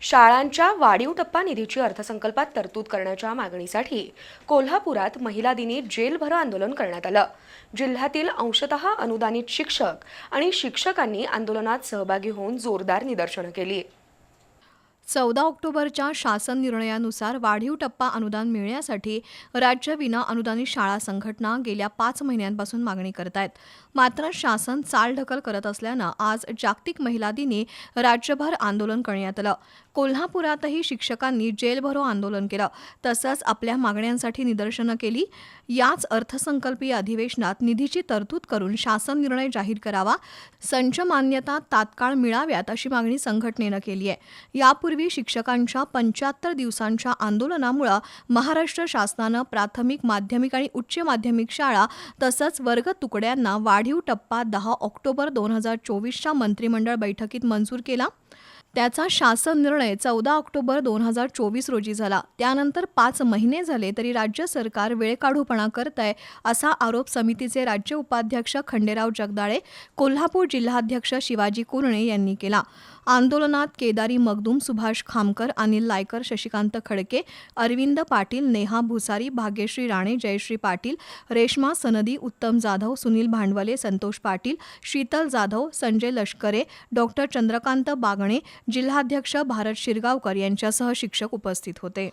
शाळांच्या वाढीव टप्पा निधीची अर्थसंकल्पात तरतूद करण्याच्या मागणीसाठी कोल्हापुरात महिला दिनी जेलभरो आंदोलन करण्यात आलं. जिल्ह्यातील अंशतः अनुदानित शिक्षक आणि शिक्षकांनी आंदोलनात सहभागी होऊन जोरदार निदर्शनं केली. चौदा ऑक्टोबरच्या शासन निर्णयानुसार वाढीव टप्पा अनुदान मिळण्यासाठी राज्य विना अनुदानित शाळा संघटना गेल्या पाच महिन्यांपासून मागणी करत आहेत मात्र शासन चालढकल करत असल्यानं आज जागतिक महिला दिनी राज्यभर आंदोलन करण्यात आलं. कोल्हापुरातही शिक्षकांनी जेलभरो आंदोलन केलं. तसंच आपल्या मागण्यांसाठी निदर्शनं केली. याच अर्थसंकल्पीय अधिवेशनात निधीची तरतूद करून शासन निर्णय जाहीर करावा. संच मान्यता तात्काळ मिळाव्यात अशी मागणी संघटनेनं केली आहे यापूर्वी शिक्षकांच्या पंच्याहत्तर दिवसांच्या आंदोलनामुळं महाराष्ट्र शासनानं प्राथमिक माध्यमिक आणि उच्च माध्यमिक शाळा तसंच वर्ग तुकड्यांना वाढीव टप्पा दहा ऑक्टोबर दोन हजार चोवीसच्या मंत्रिमंडळ बैठकीत मंजूर केला. त्याचा शासन निर्णय चौदा ऑक्टोबर दोन हजार चोवीस रोजी झाला. त्यानंतर पाच महिने झाले तरी राज्य सरकार वेळकाढूपणा करत आहे असा आरोप समितीचे राज्य उपाध्यक्ष खंडेराव जगदाळे कोल्हापूर जिल्हाध्यक्ष शिवाजी कुरणे यांनी केला. आंदोलनात केदारी मगदूम सुभाष खामकर अनिल लायकर शशिकांत खडके अरविंद पाटील नेहा भुसारी भाग्यश्री राणे जयश्री पाटील रेश्मा सनदी उत्तम जाधव सुनील भांडवले संतोष पाटील शीतल जाधव संजय लष्करे डॉक्टर चंद्रकांत बागणे जिल्हाध्यक्ष भारत शिरगावकर यांच्यासह शिक्षक उपस्थित होते.